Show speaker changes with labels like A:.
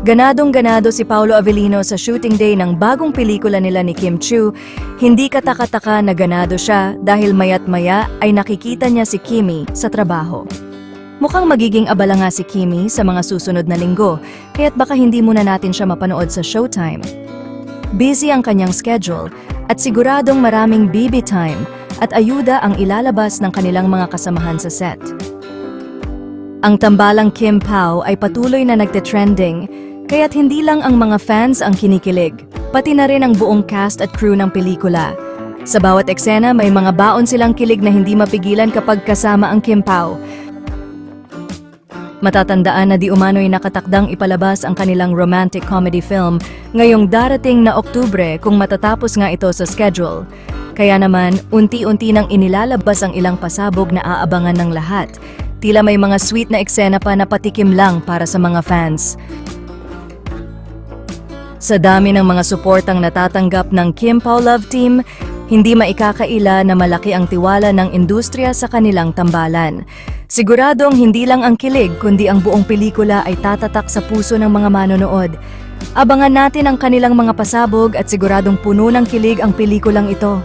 A: Ganadong-ganado si Paolo Avellino sa shooting day ng bagong pelikula nila ni Kim Chu. Hindi kataka-taka na ganado siya dahil mayat maya ay nakikita niya si Kimi sa trabaho. Mukhang magiging abala nga si Kimi sa mga susunod na linggo, kaya't baka hindi muna natin siya mapanood sa showtime. Busy ang kanyang schedule at siguradong maraming BB time at ayuda ang ilalabas ng kanilang mga kasamahan sa set. Ang tambalang Kim Pao ay patuloy na nagte-trending, kaya't hindi lang ang mga fans ang kinikilig, pati na rin ang buong cast at crew ng pelikula. Sa bawat eksena may mga baon silang kilig na hindi mapigilan kapag kasama ang Kim Pao. Matatandaan na di umano'y nakatakdang ipalabas ang kanilang romantic comedy film ngayong darating na Oktubre kung matatapos nga ito sa schedule. Kaya naman, unti-unti nang inilalabas ang ilang pasabog na aabangan ng lahat. Tila may mga sweet na eksena pa na patikim lang para sa mga fans. Sa dami ng mga suportang natatanggap ng Kim Pao Love Team, hindi maikakaila na malaki ang tiwala ng industriya sa kanilang tambalan. Siguradong hindi lang ang kilig kundi ang buong pelikula ay tatatak sa puso ng mga manonood. Abangan natin ang kanilang mga pasabog at siguradong puno ng kilig ang pelikulang ito.